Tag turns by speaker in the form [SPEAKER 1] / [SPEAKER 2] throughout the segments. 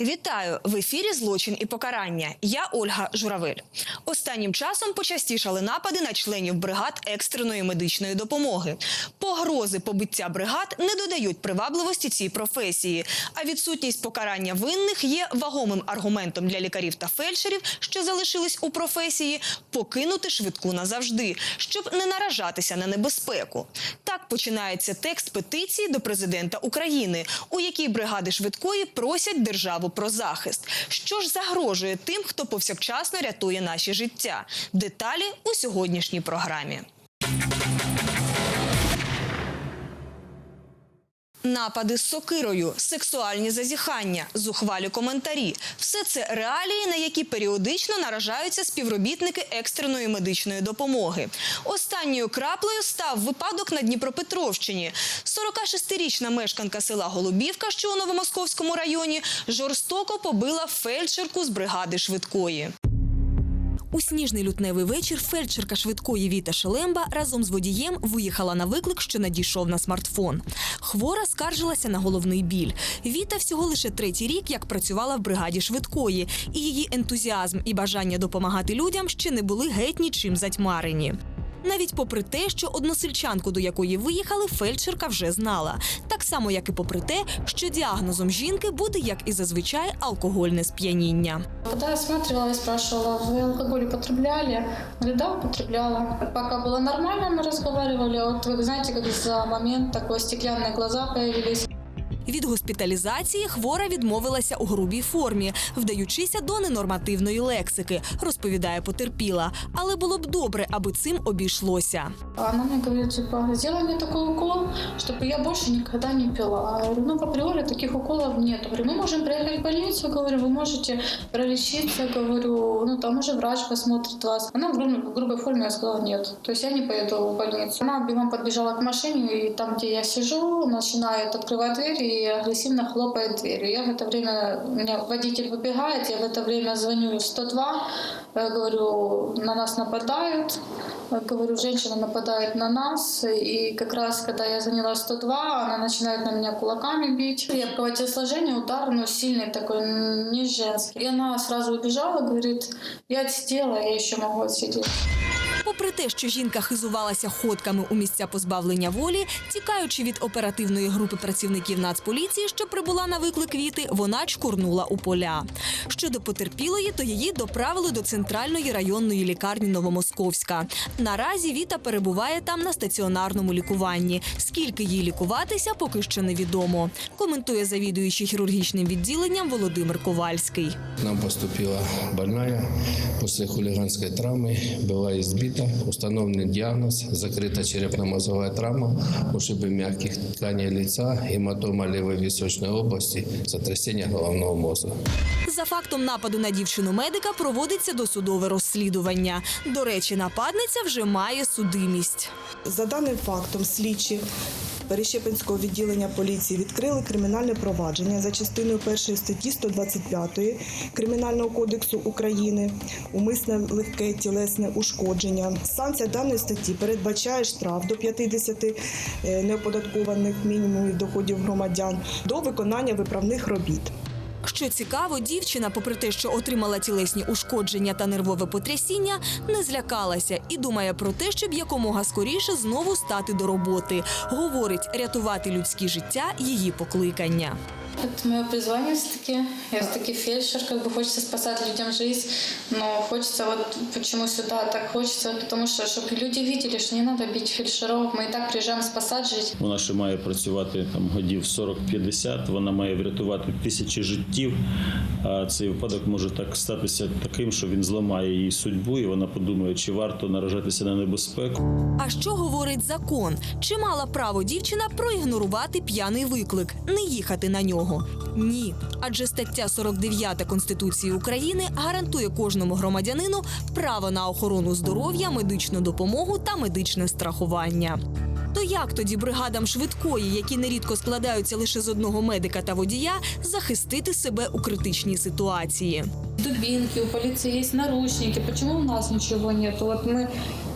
[SPEAKER 1] Вітаю в ефірі Злочин і покарання. Я Ольга Журавель. Останнім часом почастішали напади на членів бригад екстреної медичної допомоги. Погрози побиття бригад не додають привабливості цій професії. А відсутність покарання винних є вагомим аргументом для лікарів та фельдшерів, що залишились у професії, покинути швидку назавжди, щоб не наражатися на небезпеку. Так починається текст петиції до президента України, у якій бригади швидкої просять державу про захист. Що ж загрожує тим, хто повсякчасно рятує наші життя? Деталі у сьогоднішній програмі. Напади з сокирою, сексуальні зазіхання, зухвалі коментарі все це реалії, на які періодично наражаються співробітники екстреної медичної допомоги. Останньою краплею став випадок на Дніпропетровщині. 46-річна мешканка села Голубівка, що у Новомосковському районі, жорстоко побила фельдшерку з бригади швидкої. У сніжний лютневий вечір фельдшерка швидкої Віта Шелемба разом з водієм виїхала на виклик, що надійшов на смартфон. Хвора скаржилася на головний біль. Віта всього лише третій рік, як працювала в бригаді швидкої, і її ентузіазм і бажання допомагати людям ще не були геть нічим затьмарені Навіть попри те, що односельчанку, до якої виїхали, фельдшерка вже знала. Так само, як і попри те, що діагнозом жінки буде, як і зазвичай, алкогольне сп'яніння.
[SPEAKER 2] Когда я осматривала, я спрашивала, вы алкоголь употребляли? Говорит, да, употребляла. Пока было нормально, мы разговаривали. А Вот вы знаете, как за момент такой стеклянные глаза появились.
[SPEAKER 1] Від госпіталізації хвора відмовилася у грубій формі, вдаючися до ненормативної лексики, розповідає потерпіла. Але було б добре, аби цим обійшлося.
[SPEAKER 2] Она мне говорит, типа, сделай мне такой укол, чтобы я больше никогда не пила. Я говорю, ну, априори таких уколов нет. Говорю, мы можем приехать в больницу, говорю, вы можете пролечиться, говорю, ну, там уже врач посмотрит вас. Она в грубой, в грубой форме я сказала нет. То есть я не поеду в больницу. Она бегом подбежала к машине, и там, где я сижу, начинает открывать дверь и агрессивно хлопает дверью. Я в это время, у меня водитель выбегает, я в это время звоню 102, э, говорю, на нас нападают. Э, Говорю, женщина нападает на нас, и как раз когда я звонила 102, она начинает на меня кулаками бить. Я кровотелосложение, удар, но сильный такой, м, не женский. И она сразу убежала, говорит, я отсидела, я еще могу отсидеть.
[SPEAKER 1] Попри те, що жінка хизувалася ходками у місця позбавлення волі, тікаючи від оперативної групи працівників Нацполіції, що прибула на виклик Віти, вона чкурнула у поля. Щодо потерпілої, то її доправили до центральної районної лікарні Новомосковська. Наразі Віта перебуває там на стаціонарному лікуванні. Скільки їй лікуватися, поки що невідомо. Коментує завідуючий хірургічним відділенням Володимир Ковальський.
[SPEAKER 3] Нам поступила больная после хулиганской травмы, была избита, установленный диагноз, закрыта черепно-мозговая травма, ушибы мягких тканей лица, гематома левой височной области, сотрясение головного мозга.
[SPEAKER 1] За фактом нападу на дівчину медика проводиться досудове розслідування. До речі, нападниця вже має судимість.
[SPEAKER 4] За даним фактом, слідчі Перещепинського відділення поліції відкрили кримінальне провадження за частиною першої статті 125 Кримінального кодексу України умисне легке тілесне ушкодження. Санкція даної статті передбачає штраф до 50 е, неоподаткованих мінімумів доходів громадян до виконання виправних робіт.
[SPEAKER 1] Що цікаво, дівчина, попри те, що отримала тілесні ушкодження та нервове потрясіння, не злякалася і думає про те, щоб якомога скоріше знову стати до роботи. Говорить, рятувати людські життя її покликання.
[SPEAKER 2] Это мое призвание все-таки. Я все-таки фельдшер, как бы хочется спасать людям жизнь, но хочется вот почему сюда так хочется, потому что чтобы люди видели, что не надо бить фельдшеров, мы и так приезжаем спасать жизнь.
[SPEAKER 5] Вона ще має працювати там годів 40-50, вона має врятувати тисячі життів. А цей випадок може так статися таким, що він зламає її судьбу, і вона подумає, чи варто наражатися на небезпеку.
[SPEAKER 1] А що говорить закон? Чи мала право дівчина проігнорувати п'яний виклик, не їхати на нього? Ні, адже стаття 49 Конституції України гарантує кожному громадянину право на охорону здоров'я, медичну допомогу та медичне страхування. То як тоді бригадам швидкої, які нерідко складаються лише з одного медика та водія, захистити себе у критичній ситуації?
[SPEAKER 2] Дубинки, у полиции есть наручники. Почему у нас ничего нет? Вот мы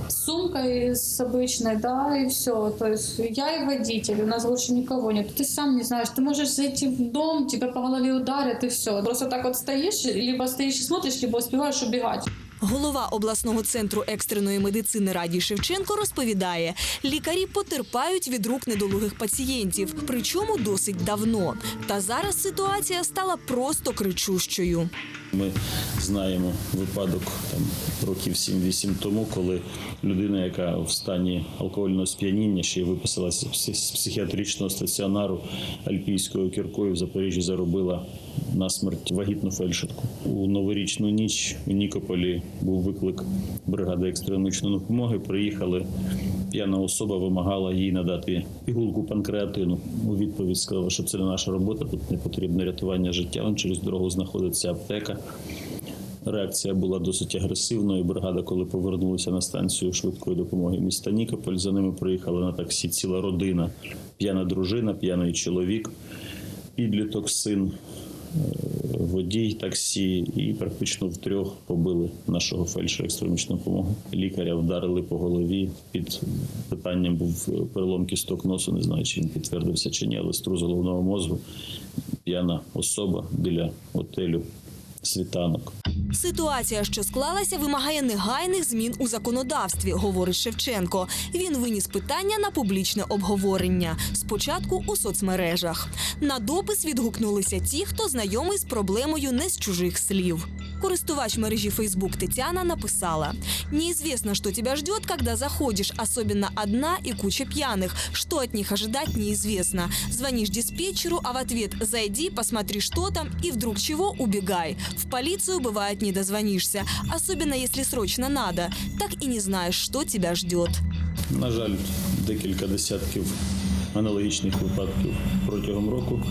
[SPEAKER 2] с сумкой с обычной, да, и все. То есть я и водитель, у нас больше никого нет. Ты сам не знаешь, ты можешь зайти в дом, тебя по голове ударят и все. Просто так вот стоишь, либо стоишь и смотришь, либо успеваешь убегать.
[SPEAKER 1] Голова обласного центру екстреної медицини Радій Шевченко розповідає, лікарі потерпають від рук недолугих пацієнтів, причому досить давно. Та зараз ситуація стала просто кричущою.
[SPEAKER 5] Ми знаємо випадок там років 7-8 тому, коли людина, яка в стані алкогольного сп'яніння ще й виписалася з психіатричного стаціонару альпійською кіркою в Запоріжжі, заробила на смерть вагітну фельдшерку. У новорічну ніч у Нікополі був виклик бригади екстреної допомоги. Приїхали. П'яна особа вимагала їй надати пігулку панкреатину. У відповідь сказала, що це не наша робота, тут не потрібне рятування життя. Он через дорогу знаходиться аптека. Реакція була досить агресивною. Бригада, коли повернулася на станцію швидкої допомоги міста Нікополь, за ними приїхала на таксі ціла родина, п'яна дружина, п'яний чоловік, підліток, син, водій таксі, і практично втрьох побили нашого фельдшера екстремічної допомоги. Лікаря вдарили по голові. Під питанням був перелом кісток носу. Не знаю, чи він підтвердився чи ні, але струс головного мозку. П'яна особа біля готелю світанок.
[SPEAKER 1] Ситуація, що склалася, вимагає негайних змін у законодавстві, говорить Шевченко. Він виніс питання на публічне обговорення. Спочатку у соцмережах. На допис відгукнулися ті, хто знайомий з проблемою не з чужих слів. Користувач мережі Фейсбук Тетяна написала: «Неизвестно, что тебя ждет, когда заходишь, особенно одна и куча пьяных. Что от них ожидать, неизвестно. Звонишь диспетчеру, а в ответ «зайди, посмотри, что там» и вдруг чего – убегай. В полицию, бывает, не дозвонишься, особенно если срочно надо. Так и не знаешь, что тебя ждет.
[SPEAKER 5] На жаль, декілька десятків аналогічних випадків протягом року.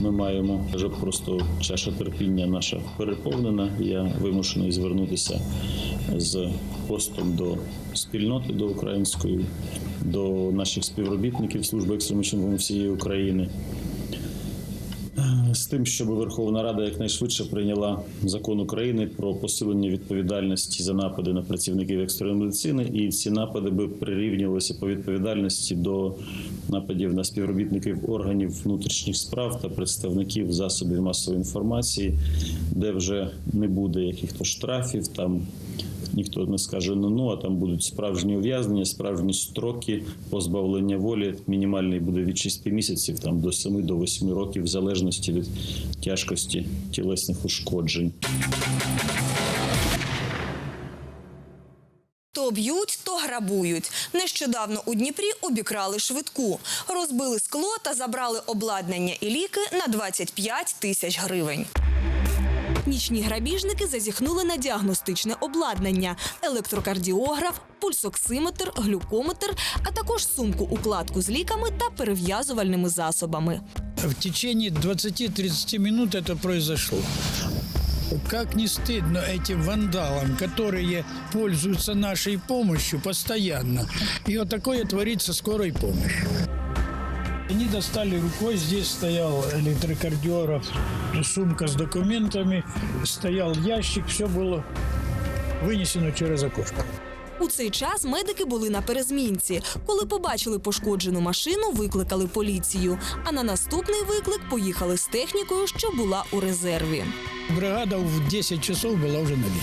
[SPEAKER 5] Ми маємо вже просто чаша терпіння наша переповнена. Я вимушений звернутися з постом до спільноти до української, до наших співробітників служби екстремічного всієї України. З тим, щоб Верховна Рада якнайшвидше прийняла закон України про посилення відповідальності за напади на працівників екстреної медицини, і ці напади би прирівнювалися по відповідальності до нападів на співробітників органів внутрішніх справ та представників засобів масової інформації, де вже не буде якихось штрафів там. Ніхто не скаже ну ну, а там будуть справжні ув'язнення, справжні строки позбавлення волі. Мінімальний буде від 6 місяців, там до 7 до 8 років, в залежності від тяжкості тілесних ушкоджень.
[SPEAKER 1] То б'ють, то грабують. Нещодавно у Дніпрі обікрали швидку, розбили скло та забрали обладнання і ліки на 25 тисяч гривень. Нічні грабіжники зазіхнули на діагностичне обладнання: електрокардіограф, пульсоксиметр, глюкометр, а також сумку-укладку з ліками та перев'язувальними засобами.
[SPEAKER 6] В течение 20-30 минут это произошло. Как не стыдно этим вандалам, которые пользуются нашей помощью постоянно. И вот такое творится скорой помощи. Они достали рукой, здесь стоял электрокардиограф, сумка с документами, стоял ящик, все было вынесено через окошко.
[SPEAKER 1] У цей час медики були на перезмінці. Коли побачили пошкоджену машину, викликали поліцію. А на наступний виклик поїхали з технікою, що була у резерві.
[SPEAKER 6] Бригада в 10 часов была уже на линии.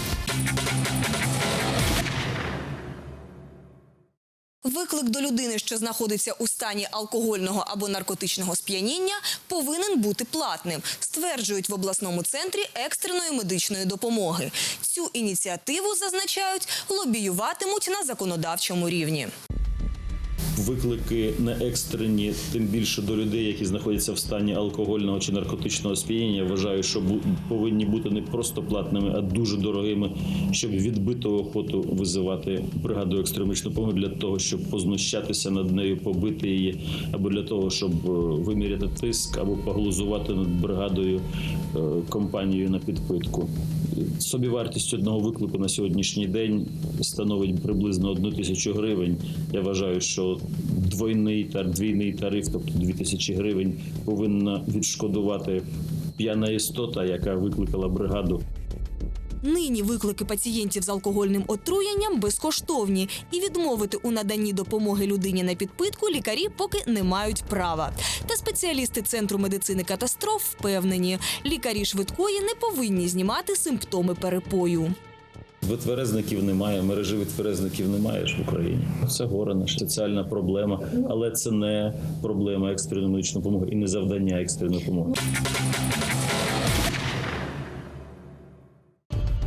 [SPEAKER 1] Виклик до людини, що знаходиться у стані алкогольного або наркотичного сп'яніння, повинен бути платним, стверджують в обласному центрі екстреної медичної допомоги. Цю ініціативу зазначають, лобіюватимуть на законодавчому рівні.
[SPEAKER 5] Виклики не екстрені, тим більше до людей, які знаходяться в стані алкогольного чи наркотичного сп'яніння. Вважаю, що повинні бути не просто платними, а дуже дорогими, щоб відбитого охоту визивати бригаду екстремічної допомоги для того, щоб познущатися над нею, побити її, або для того, щоб е, виміряти тиск, або поглузувати над бригадою е, компанією на підпитку. Собівартість одного виклику на сьогоднішній день становить приблизно одну тисячу гривень. Я вважаю, що двойний та двійний тариф, тобто дві тисячі гривень, повинна відшкодувати п'яна істота, яка викликала бригаду.
[SPEAKER 1] Нині виклики пацієнтів з алкогольним отруєнням безкоштовні, і відмовити у наданні допомоги людині на підпитку лікарі поки не мають права. Та спеціалісти центру медицини катастроф впевнені, лікарі швидкої не повинні знімати симптоми перепою.
[SPEAKER 5] Витверезників немає, мережі витверезників немає ж в Україні. Це горе наша соціальна проблема, але це не проблема екстреної медичної допомоги і не завдання екстреної допомоги.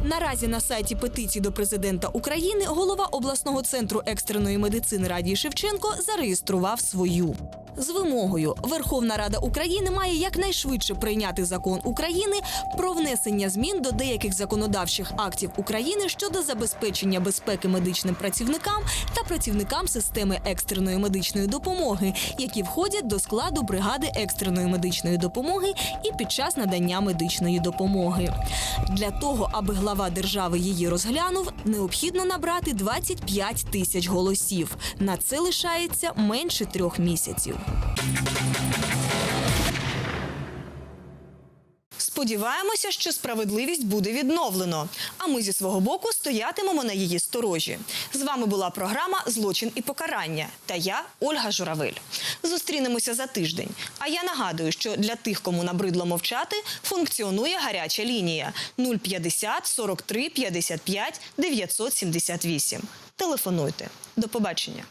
[SPEAKER 1] Наразі на сайті петиції до президента України голова обласного центру екстреної медицини Радій Шевченко зареєстрував свою. З вимогою Верховна Рада України має якнайшвидше прийняти закон України про внесення змін до деяких законодавчих актів України щодо забезпечення безпеки медичним працівникам та працівникам системи екстреної медичної допомоги, які входять до складу бригади екстреної медичної допомоги і під час надання медичної допомоги. Для того, аби глава держави її розглянув, необхідно набрати 25 тисяч голосів. На це лишається менше трьох місяців. Сподіваємося, що справедливість буде відновлено. А ми зі свого боку стоятимемо на її сторожі. З вами була програма Злочин і покарання. Та я Ольга Журавель. Зустрінемося за тиждень. А я нагадую, що для тих, кому набридло мовчати, функціонує гаряча лінія 050 43 55 978. Телефонуйте. До побачення.